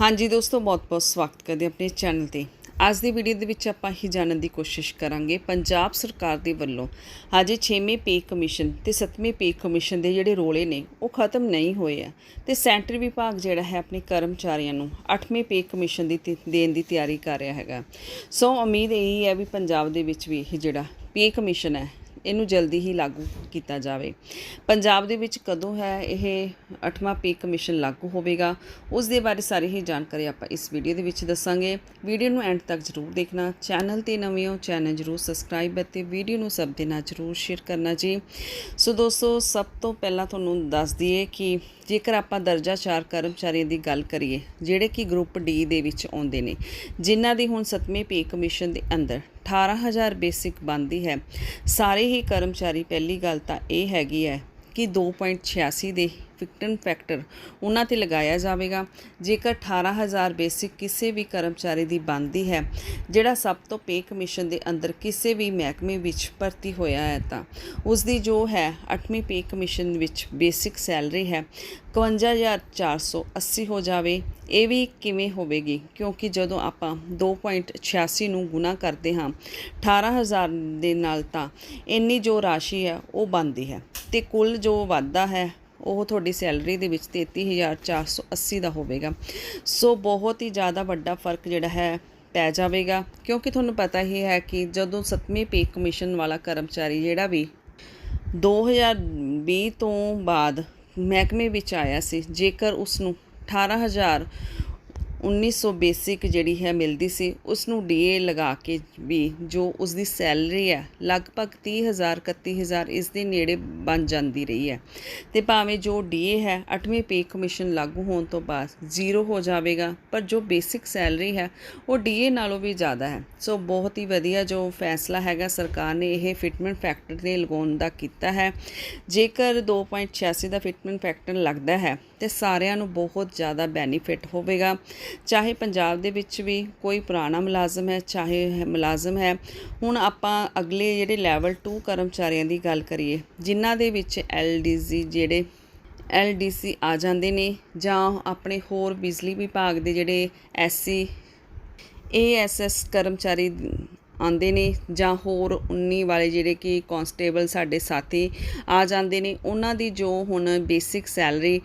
ਹਾਂਜੀ ਦੋਸਤੋ ਬਹੁਤ-ਬਹੁਤ ਸਵਾਗਤ ਕਰਦੇ ਆਪਣੇ ਚੈਨਲ ਤੇ। ਅੱਜ ਦੀ ਵੀਡੀਓ ਦੇ ਵਿੱਚ ਆਪਾਂ ਹੀ ਜਾਣਨ ਦੀ ਕੋਸ਼ਿਸ਼ ਕਰਾਂਗੇ, ਪੰਜਾਬ ਸਰਕਾਰ ਦੇ ਵੱਲੋਂ ਹਜੇ 6ਵੇਂ ਪੇ ਕਮਿਸ਼ਨ ਤੇ 7ਵੇਂ ਪੇ ਕਮਿਸ਼ਨ ਦੇ ਜਿਹੜੇ ਰੋਲੇ ਨੇ, ਉਹ ਖਤਮ ਨਹੀਂ ਹੋਏ ਆ। ਤੇ ਸੈਂਟਰ ਵਿਭਾਗ ਜਿਹੜਾ ਹੈ ਆਪਣੇ ਕਰਮਚਾਰੀਆਂ ਨੂੰ 8ਵੇਂ ਪੇ ਕਮਿਸ਼ਨ ਦੀ ਤੀ- ਦੇਣ ਦੀ ਤਿਆਰੀ ਕਰ ਰਿਹਾ ਹੈਗਾ। ਸੋ ਉਮੀਦ ਇਹੀ ਹੈ ਵੀ ਪੰਜਾਬ ਦੇ ਵਿੱਚ ਵੀ ਇਹ ਜਿਹੜਾ ਪੇ ਕਮਿਸ਼ਨ ਹੈ ਇਹਨੂੰ ਜਲਦੀ ਹੀ ਲਾਗੂ ਕੀਤਾ ਜਾਵੇ। ਪੰਜਾਬ ਦੇ ਵਿੱਚ ਕਦੋਂ ਹੈ ਇਹ 8ਵਾਂ ਪੇ ਕਮਿਸ਼ਨ ਲਾਗੂ ਹੋਵੇਗਾ, ਉਸ ਦੇ ਬਾਰੇ ਸਾਰੀ ਹੀ ਜਾਣਕਾਰੀ ਆਪਾਂ ਇਸ ਵੀਡੀਓ ਦੇ ਵਿੱਚ ਦੱਸਾਂਗੇ। ਵੀਡੀਓ ਨੂੰ ਐਂਡ ਤੱਕ ਜ਼ਰੂਰ ਦੇਖਣਾ, ਚੈਨਲ ਤੇ ਨਵੇਂ ਹੋ ਚੈਨਲ ਜ਼ਰੂਰ ਸਬਸਕ੍ਰਾਈਬ ਅਤੇ ਵੀਡੀਓ ਨੂੰ ਸਭ ਦੇ ਨਾਲ ਜ਼ਰੂਰ ਸ਼ੇਅਰ ਕਰਨਾ ਜੀ। ਸੋ ਦੋਸਤੋ, ਸਭ ਤੋਂ ਪਹਿਲਾਂ ਤੁਹਾਨੂੰ ਦੱਸ ਦਈਏ ਕਿ ਜੇਕਰ ਆਪਾਂ ਦਰਜਾ 4 ਕਰਮਚਾਰੀਆਂ ਦੀ ਗੱਲ ਕਰੀਏ, ਜਿਹੜੇ ਕਿ ਗਰੁੱਪ ਡੀ ਦੇ ਵਿੱਚ ਆਉਂਦੇ ਨੇ, ਜਿਨ੍ਹਾਂ ਦੀ ਹੁਣ 7ਵੇਂ ਪੇ ਕਮਿਸ਼ਨ ਦੇ ਅੰਦਰ 18000 ਬੇਸਿਕ ਬਣਦੀ ਹੈ। ਸਾਰੇ ਹੀ ਕਰਮਚਾਰੀ, ਪਹਿਲੀ ਗੱਲ ਤਾਂ ਇਹ ਹੈਗੀ ਹੈ ਕਿ 2.86 ਦੇ ਫਿਕਟਨ ਫੈਕਟਰ ਉਹਨਾਂ ਤੇ ਲਗਾਇਆ ਜਾਵੇਗਾ। ਜੇਕਰ 18000 ਬੇਸਿਕ ਕਿਸੇ ਵੀ ਕਰਮਚਾਰੀ ਦੀ ਬਣਦੀ ਹੈ, ਜਿਹੜਾ ਸਭ ਤੋਂ ਪੇ ਕਮਿਸ਼ਨ ਦੇ ਅੰਦਰ ਕਿਸੇ ਵੀ ਮਹਿਕਮੇ ਵਿੱਚ ਭਰਤੀ ਹੋਇਆ ਹੈ ਤਾਂ ਉਸ ਦੀ ਜੋ ਹੈ 8ਵੀਂ ਪੇ ਕਮਿਸ਼ਨ ਵਿੱਚ ਬੇਸਿਕ ਸੈਲਰੀ ਹੈ 51480 ਹੋ ਜਾਵੇ। ਇਹ ਵੀ ਕਿਵੇਂ ਹੋਵੇਗੀ? ਕਿਉਂਕਿ ਜਦੋਂ ਆਪਾਂ 2.86 ਨੂੰ ਗੁਣਾ ਕਰਦੇ ਹਾਂ 18000 ਦੇ ਨਾਲ ਤਾਂ ਇੰਨੀ ਜੋ ਰਾਸ਼ੀ ਹੈ ਉਹ ਬਣਦੀ ਹੈ ਤੇ ਕੁੱਲ ਜੋ ਵਾਧਾ ਹੈ ਉਹ ਤੁਹਾਡੀ ਸੈਲਰੀ ਦੇ ਵਿੱਚ 33480 ਦਾ ਹੋਵੇਗਾ। ਸੋ ਬਹੁਤ ਹੀ ਜ਼ਿਆਦਾ ਵੱਡਾ ਫ਼ਰਕ ਜਿਹੜਾ ਹੈ, ਪੈ ਜਾਵੇਗਾ, ਕਿਉਂਕਿ ਤੁਹਾਨੂੰ ਪਤਾ ਹੀ ਹੈ ਕਿ ਜਦੋਂ 7ਵੀਂ ਪੇ ਕਮਿਸ਼ਨ ਵਾਲਾ ਕਰਮਚਾਰੀ ਜਿਹੜਾ ਵੀ 2020 ਤੋਂ ਬਾਅਦ ਮਹਿਕਮੇ ਵਿੱਚ ਆਇਆ ਸੀ, ਜੇਕਰ ਉਸ ਨੂੰ 18000 1900 ਬੇਸਿਕ ਜਿਹੜੀ ਹੈ ਮਿਲਦੀ ਸੀ ਉਸ ਨੂੰ ਡੀਏ ਲਗਾ ਕੇ ਵੀ ਜੋ ਉਸ ਦੀ ਸੈਲਰੀ ਹੈ, ਲਗਭਗ 30000 31000 ਇਸ ਦੇ ਨੇੜੇ ਬਣ ਜਾਂਦੀ ਰਹੀ ਹੈ। ਤੇ ਭਾਵੇਂ ਜੋ ਡੀਏ ਹੈ 8ਵੀਂ ਪੇ ਕਮਿਸ਼ਨ ਲਾਗੂ ਹੋਣ ਤੋਂ ਬਾਅਦ ਜ਼ੀਰੋ ਹੋ ਜਾਵੇਗਾ, ਪਰ ਜੋ ਬੇਸਿਕ ਸੈਲਰੀ ਹੈ, ਉਹ ਡੀਏ ਨਾਲੋਂ ਵੀ ਜ਼ਿਆਦਾ ਹੈ। ਸੋ ਬਹੁਤ ਹੀ ਵਧੀਆ ਜੋ ਫੈਸਲਾ ਹੈਗਾ, ਸਰਕਾਰ ਨੇ ਇਹ ਫਿਟਮੈਂਟ ਫੈਕਟਰ ਤੇ ਲਗਾਉਣ ਦਾ ਕੀਤਾ ਹੈ। ਜੇਕਰ 2.86 ਦਾ ਫਿਟਮੈਂਟ ਫੈਕਟਰ ਲੱਗਦਾ ਹੈ, ਤੇ ਸਾਰਿਆਂ ਨੂੰ ਬਹੁਤ ਜ਼ਿਆਦਾ ਬੈਨੀਫਿਟ ਹੋਵੇਗਾ। ਚਾਹੇ ਪੰਜਾਬ ਦੇ ਵਿੱਚ ਵੀ ਕੋਈ ਪੁਰਾਣਾ ਮੁਲਾਜ਼ਮ ਹੈ, ਚਾਹੇ ਮੁਲਾਜ਼ਮ ਹੈ, ਹੁਣ ਆਪਾਂ ਅਗਲੇ ਜਿਹੜੇ ਲੈਵਲ 2 ਕਰਮਚਾਰੀਆਂ ਦੀ ਗੱਲ ਕਰੀਏ, ਜਿਨ੍ਹਾਂ ਦੇ ਵਿੱਚ ਐਲਡੀਸੀ ਜਿਹੜੇ ਐਲਡੀਸੀ ਆ ਜਾਂਦੇ ਨੇ ਜਾਂ ਆਪਣੇ ਹੋਰ ਬਿਜਲੀ ਵਿਭਾਗ ਦੇ ਜਿਹੜੇ ਐਸਸੀ ਏਐਸਐਸ ਕਰਮਚਾਰੀ ਆਉਂਦੇ ਨੇ ਜਾਂ ਹੋਰ 19 ਵਾਲੇ ਜਿਹੜੇ ਕਿ ਕਾਂਸਟੇਬਲ ਸਾਡੇ ਸਾਥੀ ਆ ਜਾਂਦੇ ਨੇ, ਉਹਨਾਂ ਦੀ ਜੋ ਹੁਣ ਬੇਸਿਕ ਸੈਲਰੀ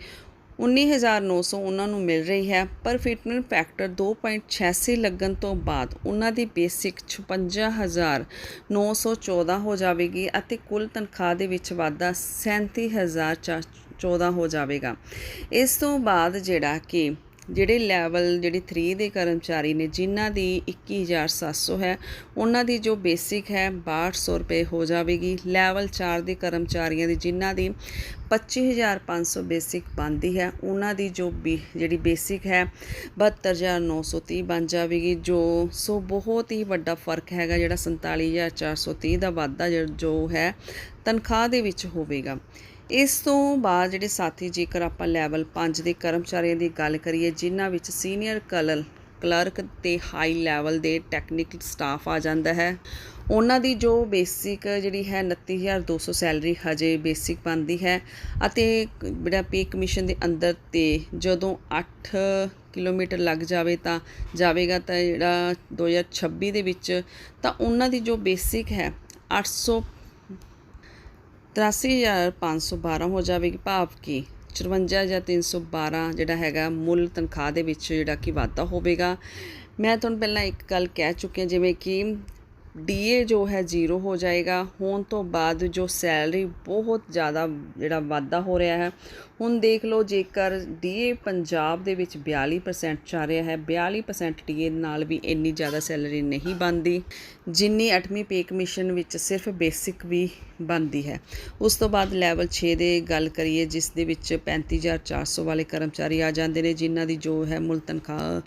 19900 ਉਹਨਾਂ ਨੂੰ ਮਿਲ ਰਹੀ ਹੈ, ਪਰ ਫਿਟਮੈਂਟ ਫੈਕਟਰ 2.86 ਲੱਗਣ ਤੋਂ ਬਾਅਦ ਉਹਨਾਂ ਦੀ ਬੇਸਿਕ 56914 ਹੋ ਜਾਵੇਗੀ ਅਤੇ ਕੁੱਲ ਤਨਖਾਹ ਦੇ ਵਿੱਚ ਵਾਧਾ 37014 ਹੋ ਜਾਵੇਗਾ। ਇਸ ਤੋਂ ਬਾਅਦ ਜਿਹੜਾ ਕਿ ਜਿਹੜੇ ਲੈਵਲ ਜਿਹੜੇ 3 ਦੇ ਕਰਮਚਾਰੀ ਨੇ, ਜਿਨ੍ਹਾਂ ਦੀ 21700 ਹੈ, ਉਹਨਾਂ ਦੀ ਜੋ ਬੇਸਿਕ ਹੈ 6200 ਰੁਪਏ ਹੋ ਜਾਵੇਗੀ। ਲੈਵਲ 4 ਦੇ ਕਰਮਚਾਰੀਆਂ ਦੀ ਜਿਨ੍ਹਾਂ ਦੀ 25500 ਬੇਸਿਕ ਬਣਦੀ ਹੈ। ਉਹਨਾਂ ਦੀ ਜੋ ਵੀ ਜਿਹੜੀ ਬੇਸਿਕ ਹੈ 72930 ਬਣ ਜਾਵੇਗੀ, ਜੋ ਸੋ ਬਹੁਤ ਹੀ ਵੱਡਾ ਫ਼ਰਕ ਹੈਗਾ, ਜਿਹੜਾ 47430 ਦਾ ਵਾਧਾ ਜਿਹੜਾ- ਜੋ ਹੈ, ਤਨਖਾਹ ਦੇ ਵਿੱਚ ਹੋਵੇਗਾ। ਇਸ ਤੋਂ ਬਾਅਦ ਜਿਹੜੇ ਸਾਥੀ, ਜੇਕਰ ਆਪਾਂ ਲੈਵਲ 5 ਦੇ ਕਰਮਚਾਰੀਆਂ ਦੀ ਗੱਲ ਕਰੀਏ, ਜਿਨ੍ਹਾਂ ਵਿੱਚ ਸੀਨੀਅਰ ਕਲਰ ਕਲਰਕ ਤੇ ਹਾਈ ਲੈਵਲ ਦੇ ਟੈਕਨੀਕਲ ਸਟਾਫ ਆ ਜਾਂਦਾ ਹੈ। ਉਹਨਾਂ ਦੀ ਜੋ ਬੇਸਿਕ ਜਿਹੜੀ ਹੈ 29200 ਸੈਲਰੀ ਹਜੇ ਬੇਸਿਕ ਬਣਦੀ ਹੈ ਅਤੇ ਜਿਹੜਾ ਪੇ ਕਮਿਸ਼ਨ ਦੇ ਅੰਦਰ ਤੇ ਜਦੋਂ 8 ਕਿਲੋਮੀਟਰ ਲੱਗ ਜਾਵੇ ਤਾਂ ਜਾਵੇਗਾ ਤਾਂ ਜਿਹੜਾ 2026 ਦੇ ਵਿੱਚ ਤਾਂ ਉਹਨਾਂ ਦੀ ਜੋ ਬੇਸਿਕ ਹੈ 800 83512 ਹੋ ਜਾਵੇਗੀ ਭਾਵ ਕਿ 54 ਜਾਂ 312 ਜਿਹੜਾ ਹੈਗਾ ਮੁੱਲ ਤਨਖਾਹ ਦੇ ਵਿੱਚ ਜਿਹੜਾ ਕਿ ਵਾਧਾ ਹੋਵੇਗਾ। ਮੈਂ ਤੁਹਾਨੂੰ ਪਹਿਲਾਂ ਇੱਕ ਗੱਲ ਕਹਿ ਚੁੱਕਿਆ ਜਿਵੇਂ ਕਿ ਡੀਏ ਜੋ ਹੈ ਜ਼ੀਰੋ ਹੋ ਜਾਏਗਾ। ਹੋਣ ਤੋਂ ਬਾਅਦ ਜੋ ਸੈਲਰੀ ਬਹੁਤ ਜ਼ਿਆਦਾ ਜਿਹੜਾ ਵਾਧਾ ਹੋ ਰਿਹਾ ਹੈ। ਹੁਣ ਦੇਖ ਲਓ, ਜੇਕਰ ਡੀਏ ਪੰਜਾਬ ਦੇ ਵਿੱਚ 42% ਚੱਲ ਰਿਹਾ ਹੈ 42% ਡੀਏ ਨਾਲ ਵੀ ਇੰਨੀ ਜ਼ਿਆਦਾ ਸੈਲਰੀ ਨਹੀਂ ਬਣਦੀ, ਜਿੰਨੀ 8ਵੀਂ ਪੇ ਕਮਿਸ਼ਨ ਵਿੱਚ ਸਿਰਫ ਬੇਸਿਕ ਵੀ ਬਣਦੀ ਹੈ। ਉਸ ਤੋਂ ਬਾਅਦ ਲੈਵਲ 6 ਦੇ ਗੱਲ ਕਰੀਏ, ਜਿਸ ਦੇ ਵਿੱਚ 35400 ਵਾਲੇ ਕਰਮਚਾਰੀ ਆ ਜਾਂਦੇ ਨੇ, ਜਿਨ੍ਹਾਂ ਦੀ ਜੋ ਹੈ ਮੁੱਲ ਤਨਖਾਹ